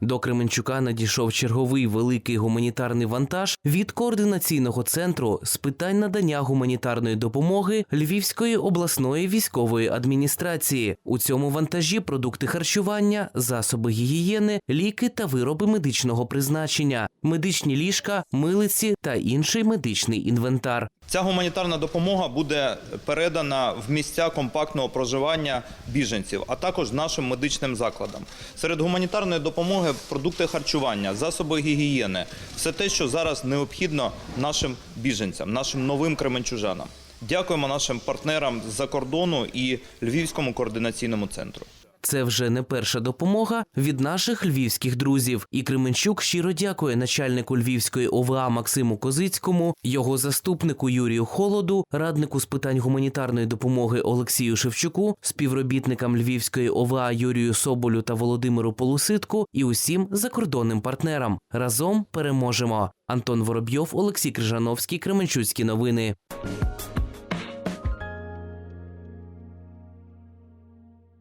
До Кременчука надійшов черговий великий гуманітарний вантаж від координаційного центру з питань надання гуманітарної допомоги Львівської обласної військової адміністрації. У цьому вантажі продукти харчування, засоби гігієни, ліки та вироби медичного призначення, медичні ліжка, милиці та інший медичний інвентар. Ця гуманітарна допомога буде передана в місця компактного проживання біженців, а також нашим медичним закладам. Серед гуманітарної допомоги продукти харчування, засоби гігієни, все те, що зараз необхідно нашим біженцям, нашим новим кременчужанам. Дякуємо нашим партнерам з-за кордону і Львівському координаційному центру. Це вже не перша допомога від наших львівських друзів. І Кременчук щиро дякує начальнику Львівської ОВА Максиму Козицькому, його заступнику Юрію Холоду, раднику з питань гуманітарної допомоги Олексію Шевчуку, співробітникам Львівської ОВА Юрію Соболю та Володимиру Полуситку і усім закордонним партнерам. Разом переможемо. Антон Воробйов, Олексій Крижановський, Кременчуцькі новини.